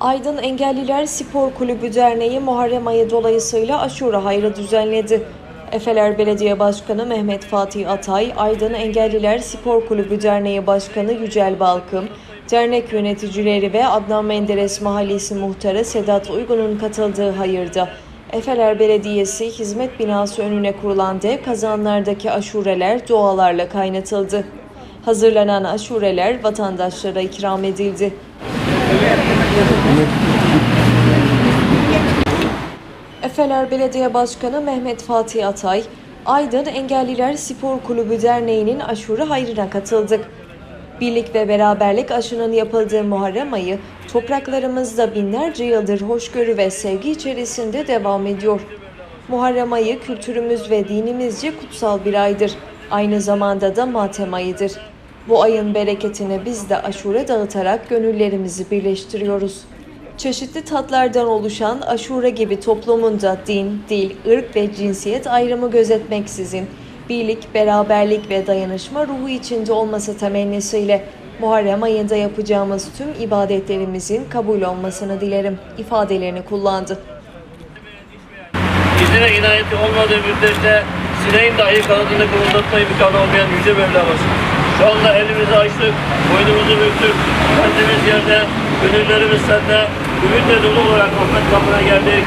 Aydın Engelliler Spor Kulübü Derneği Muharrem ayı dolayısıyla aşure hayrı düzenledi. Efeler Belediye Başkanı Mehmet Fatih Atay, Aydın Engelliler Spor Kulübü Derneği Başkanı Yücel Balkım, dernek yöneticileri ve Adnan Menderes Mahallesi Muhtarı Sedat Uygun'un katıldığı hayırda Efeler Belediyesi hizmet binası önüne kurulan dev kazanlardaki aşureler dualarla kaynatıldı. Hazırlanan aşureler vatandaşlara ikram edildi. Efeler Belediye Başkanı Mehmet Fatih Atay, Aydın Engelliler Spor Kulübü Derneği'nin aşure hayrına katıldık. Birlik ve beraberlik aşının yapıldığı Muharrem ayı, topraklarımızda binlerce yıldır hoşgörü ve sevgi içerisinde devam ediyor. Muharrem ayı kültürümüz ve dinimizce kutsal bir aydır. Aynı zamanda da matem ayıdır. Bu ayın bereketini biz de aşure dağıtarak gönüllerimizi birleştiriyoruz. Çeşitli tatlardan oluşan aşure gibi toplumunda din, dil, ırk ve cinsiyet ayrımı gözetmeksizin birlik, beraberlik ve dayanışma ruhu içinde olması temennisiyle Muharrem ayında yapacağımız tüm ibadetlerimizin kabul olmasını dilerim ifadelerini kullandı. İzine inayeti olmadığı müddetçe sineğin dahi kanadını kımıldatmayı imkanı olmayan Yüce Mevlamız. Şu anda elimizi açtık, boynumuzu büktük. Kendimiz yerde, gönüllerimiz sende, ümitle dolu olarak rahmet kapına geldik.